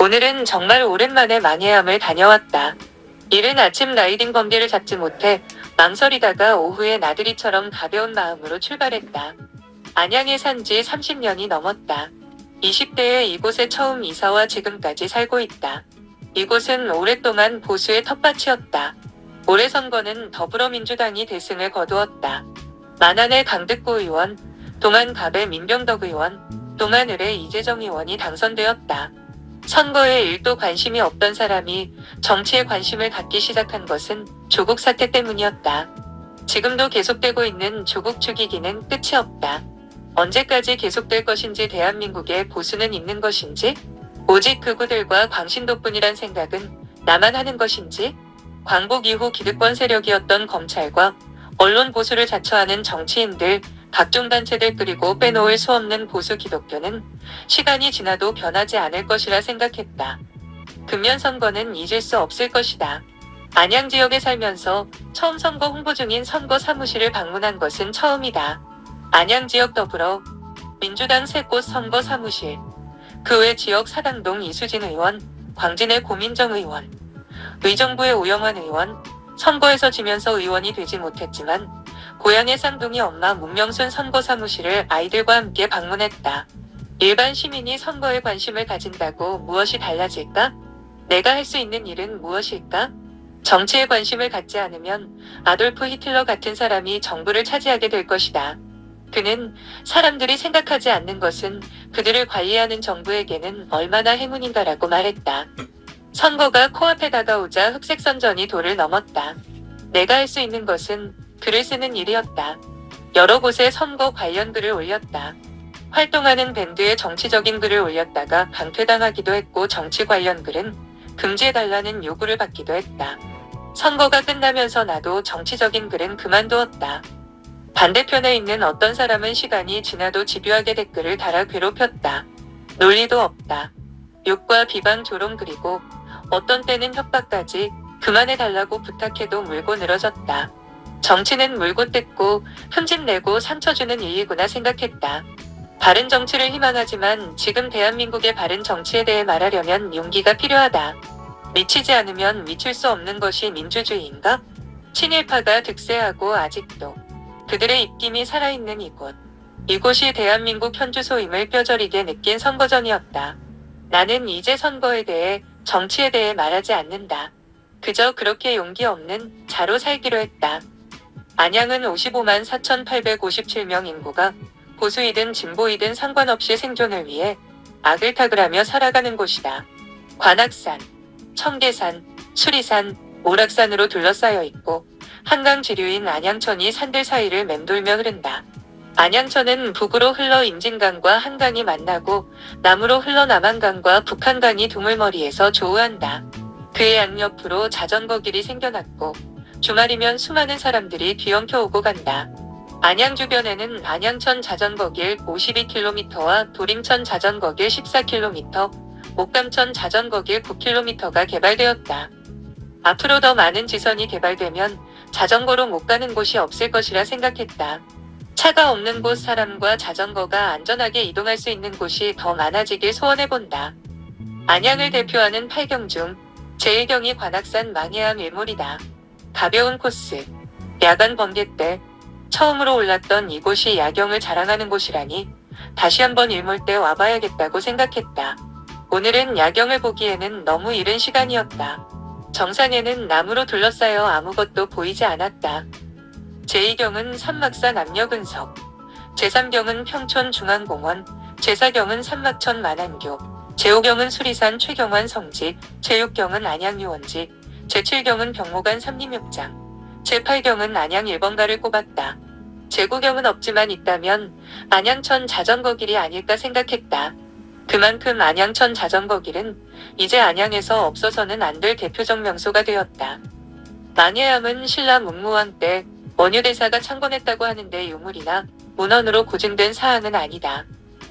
오늘은 정말 오랜만에 망해암을 다녀왔다. 이른 아침 라이딩 번개를 잡지 못해 망설이다가 오후에 나들이처럼 가벼운 마음으로 출발했다. 안양에 산 지 30년이 넘었다. 20대에 이곳에 처음 이사와 지금까지 살고 있다. 이곳은 오랫동안 보수의 텃밭이었다. 올해 선거는 더불어민주당이 대승을 거두었다. 만안의 강득구 의원, 동안갑의 민병덕 의원, 동안을의 이재정 의원이 당선되었다. 선거에 일도 관심이 없던 사람이 정치에 관심을 갖기 시작한 것은 조국 사태 때문이었다. 지금도 계속되고 있는 조국 죽이기는 끝이 없다. 언제까지 계속될 것인지 대한민국에 보수는 있는 것인지 오직 극우들과 광신도뿐이란 생각은 나만 하는 것인지 광복 이후 기득권 세력이었던 검찰과 언론 보수를 자처하는 정치인들 각종 단체들 그리고 빼놓을 수 없는 보수 기독교는 시간이 지나도 변하지 않을 것이라 생각했다. 금년 선거는 잊을 수 없을 것이다. 안양 지역에 살면서 처음 선거 홍보 중인 선거 사무실을 방문한 것은 처음이다. 안양 지역 더불어 민주당 세 곳 선거 사무실, 그 외 지역 사당동 이수진 의원, 광진의 고민정 의원, 의정부의 오영환 의원, 선거에서 지면서 의원이 되지 못했지만 고향의 쌍둥이 엄마 문명순 선거 사무실을 아이들과 함께 방문했다. 일반 시민이 선거에 관심을 가진다고 무엇이 달라질까? 내가 할 수 있는 일은 무엇일까? 정치에 관심을 갖지 않으면 아돌프 히틀러 같은 사람이 정부를 차지하게 될 것이다. 그는 사람들이 생각하지 않는 것은 그들을 관리하는 정부에게는 얼마나 행운인가라고 말했다. 선거가 코앞에 다가오자 흑색 선전이 도를 넘었다. 내가 할 수 있는 것은 글을 쓰는 일이었다. 여러 곳에 선거 관련 글을 올렸다. 활동하는 밴드에 정치적인 글을 올렸다가 강퇴당하기도 했고 정치 관련 글은 금지해달라는 요구를 받기도 했다. 선거가 끝나면서 나도 정치적인 글은 그만두었다. 반대편에 있는 어떤 사람은 시간이 지나도 집요하게 댓글을 달아 괴롭혔다. 논리도 없다. 욕과 비방 조롱 그리고 어떤 때는 협박까지 그만해달라고 부탁해도 물고 늘어졌다. 정치는 물고 뜯고 흠집내고 상처 주는 일이구나 생각했다. 바른 정치를 희망하지만 지금 대한민국의 바른 정치에 대해 말하려면 용기가 필요하다. 미치지 않으면 미칠 수 없는 것이 민주주의인가? 친일파가 득세하고 아직도 그들의 입김이 살아있는 이곳. 이곳이 대한민국 현주소임을 뼈저리게 느낀 선거전이었다. 나는 이제 선거에 대해 정치에 대해 말하지 않는다. 그저 그렇게 용기 없는 자로 살기로 했다. 안양은 55만 4,857명 인구가 보수이든 진보이든 상관없이 생존을 위해 아글타글하며 살아가는 곳이다. 관악산, 청계산, 수리산, 오락산으로 둘러싸여 있고 한강 지류인 안양천이 산들 사이를 맴돌며 흐른다. 안양천은 북으로 흘러 임진강과 한강이 만나고 남으로 흘러 남한강과 북한강이 두물머리에서 조우한다. 그의 양옆으로 자전거 길이 생겨났고 주말이면 수많은 사람들이 뒤엉켜 오고 간다. 안양 주변에는 안양천 자전거길 52km와 도림천 자전거길 14km, 목감천 자전거길 9km가 개발되었다. 앞으로 더 많은 지선이 개발되면 자전거로 못 가는 곳이 없을 것이라 생각했다. 차가 없는 곳 사람과 자전거가 안전하게 이동할 수 있는 곳이 더 많아지길 소원해본다. 안양을 대표하는 8경 중 제1경이 관악산 망해암 일몰이다. 가벼운 코스, 야간 번개 때 처음으로 올랐던 이곳이 야경을 자랑하는 곳이라니 다시 한번 일몰 때 와봐야겠다고 생각했다. 오늘은 야경을 보기에는 너무 이른 시간이었다. 정상에는 나무로 둘러싸여 아무것도 보이지 않았다. 제2경은 산막산 압력은석, 제3경은 평촌 중앙공원, 제4경은 산막천 만안교, 제5경은 수리산 최경환 성지, 제6경은 안양 유원지, 제7경은 병모관 삼림욕장, 제8경은 안양 1번가를 꼽았다. 제9경은 없지만 있다면 안양천 자전거 길이 아닐까 생각했다. 그만큼 안양천 자전거 길은 이제 안양에서 없어서는 안 될 대표적 명소가 되었다. 망해암은 신라 문무왕 때 원효대사가 창건했다고 하는데 유물이나 문헌으로 고증된 사항은 아니다.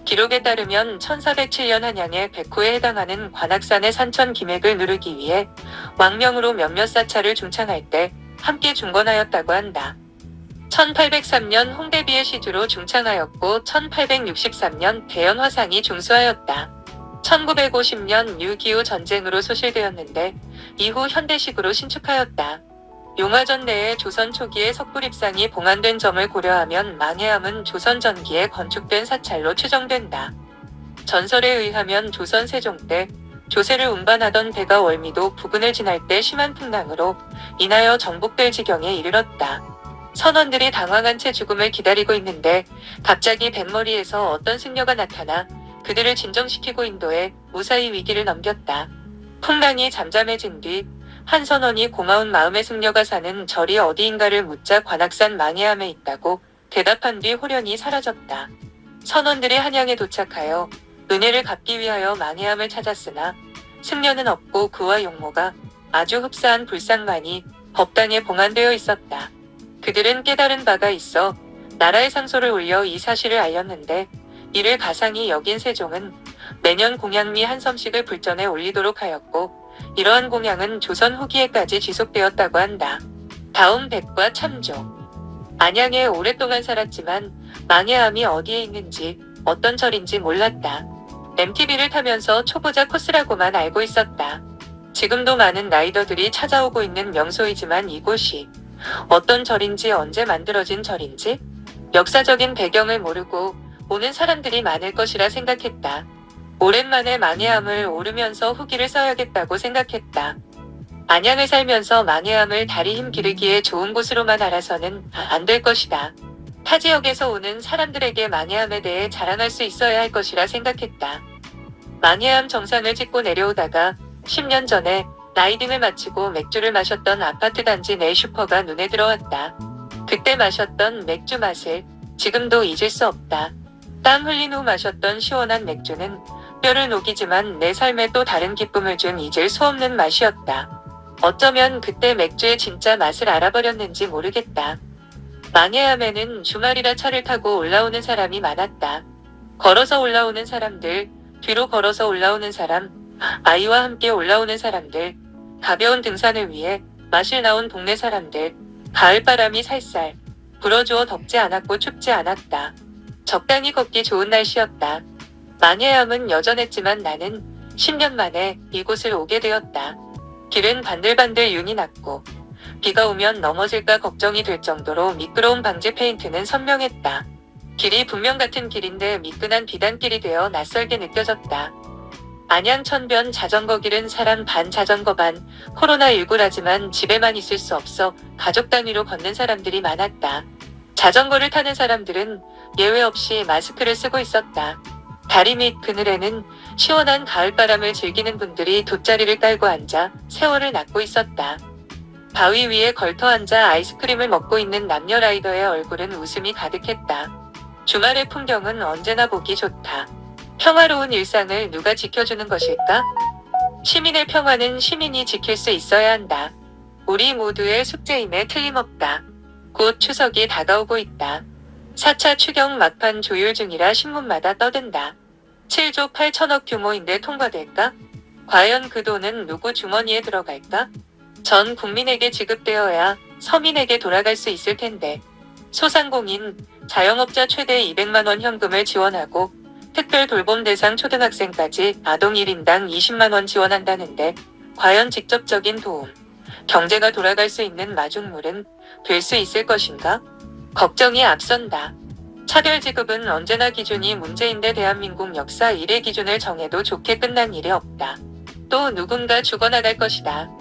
기록에 따르면 1407년 한양의 백호에 해당하는 관악산의 산천 기맥을 누르기 위해 왕명으로 몇몇 사찰을 중창할 때 함께 중건하였다고 한다. 1803년 홍대비의 시주로 중창하였고 1863년 대연 화상이 중수하였다. 1950년 6.25 전쟁으로 소실되었는데 이후 현대식으로 신축하였다. 용화전 내에 조선 초기의 석굴입상이 봉안된 점을 고려하면 망해암은 조선 전기에 건축된 사찰로 추정된다. 전설에 의하면 조선 세종 때 조세를 운반하던 배가 월미도 부근을 지날 때 심한 풍랑으로 인하여 정복될 지경에 이르렀다. 선원들이 당황한 채 죽음을 기다리고 있는데 갑자기 뱃머리에서 어떤 승려가 나타나 그들을 진정시키고 인도해 무사히 위기를 넘겼다. 풍랑이 잠잠해진 뒤 한 선원이 고마운 마음의 승려가 사는 절이 어디인가를 묻자 관악산 망해암에 있다고 대답한 뒤 호련히 사라졌다. 선원들이 한양에 도착하여 은혜를 갚기 위하여 망해암을 찾았으나 승려는 없고 그와 용모가 아주 흡사한 불상만이 법당에 봉안되어 있었다. 그들은 깨달은 바가 있어 나라의 상소를 올려 이 사실을 알렸는데 이를 가상히 여긴 세종은 매년 공양미 한 섬씩을 불전에 올리도록 하였고 이러한 공양은 조선 후기에까지 지속되었다고 한다. 다음 백과 참조 안양에 오랫동안 살았지만 망해암이 어디에 있는지 어떤 절인지 몰랐다. MTB를 타면서 초보자 코스라고만 알고 있었다. 지금도 많은 라이더들이 찾아오고 있는 명소이지만 이곳이 어떤 절인지 언제 만들어진 절인지 역사적인 배경을 모르고 오는 사람들이 많을 것이라 생각했다. 오랜만에 망해암을 오르면서 후기를 써야겠다고 생각했다. 안양을 살면서 망해암을 다리 힘 기르기에 좋은 곳으로만 알아서는 안 될 것이다. 타 지역에서 오는 사람들에게 망해암에 대해 자랑할 수 있어야 할 것이라 생각했다. 망해암 정상을 찍고 내려오다가 10년 전에 라이딩을 마치고 맥주를 마셨던 아파트 단지 내 슈퍼가 눈에 들어왔다. 그때 마셨던 맥주 맛을 지금도 잊을 수 없다. 땀 흘린 후 마셨던 시원한 맥주는 뼈를 녹이지만 내 삶에 또 다른 기쁨을 준 잊을 수 없는 맛이었다. 어쩌면 그때 맥주의 진짜 맛을 알아버렸는지 모르겠다. 망해암에는 주말이라 차를 타고 올라오는 사람이 많았다. 걸어서 올라오는 사람들, 뒤로 걸어서 올라오는 사람, 아이와 함께 올라오는 사람들, 가벼운 등산을 위해 마실 나온 동네 사람들, 가을바람이 살살 불어주어 덥지 않았고 춥지 않았다. 적당히 걷기 좋은 날씨였다. 망해암은 여전했지만 나는 10년 만에 이곳을 오게 되었다. 길은 반들반들 윤이 났고 비가 오면 넘어질까 걱정이 될 정도로 미끄러운 방지 페인트는 선명했다. 길이 분명 같은 길인데 미끈한 비단길이 되어 낯설게 느껴졌다. 안양 천변 자전거 길은 사람 반 자전거 반 코로나19라지만 집에만 있을 수 없어 가족 단위로 걷는 사람들이 많았다. 자전거를 타는 사람들은 예외 없이 마스크를 쓰고 있었다. 다리 밑 그늘에는 시원한 가을바람을 즐기는 분들이 돗자리를 깔고 앉아 세월을 낫고 있었다. 바위 위에 걸터 앉아 아이스크림을 먹고 있는 남녀 라이더의 얼굴은 웃음이 가득했다. 주말의 풍경은 언제나 보기 좋다. 평화로운 일상을 누가 지켜주는 것일까? 시민의 평화는 시민이 지킬 수 있어야 한다. 우리 모두의 숙제임에 틀림없다. 곧 추석이 다가오고 있다. 4차 추경 막판 조율 중이라 신문마다 떠든다. 7조 8천억 규모인데 통과될까? 과연 그 돈은 누구 주머니에 들어갈까? 전 국민에게 지급되어야 서민에게 돌아갈 수 있을 텐데. 소상공인, 자영업자 최대 200만원 현금을 지원하고 특별 돌봄 대상 초등학생까지 아동 1인당 20만원 지원한다는데 과연 직접적인 도움, 경제가 돌아갈 수 있는 마중물은 될 수 있을 것인가? 걱정이 앞선다. 차별 지급은 언제나 기준이 문제인데 대한민국 역사 이래 기준을 정해도 좋게 끝난 일이 없다. 또 누군가 죽어나갈 것이다.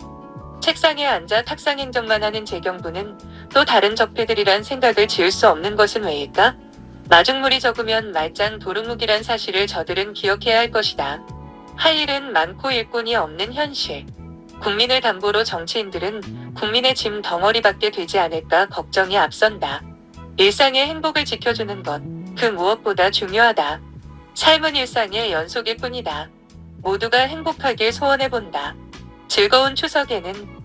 책상에 앉아 탁상 행정만 하는 재경부는 또 다른 적폐들이란 생각을 지을 수 없는 것은 왜일까? 마중물이 적으면 말짱 도루묵이란 사실을 저들은 기억해야 할 것이다. 할 일은 많고 일꾼이 없는 현실. 국민을 담보로 정치인들은 국민의 짐 덩어리밖에 되지 않을까 걱정이 앞선다. 일상의 행복을 지켜주는 것, 그 무엇보다 중요하다. 삶은 일상의 연속일 뿐이다. 모두가 행복하길 소원해본다. 즐거운 추석에는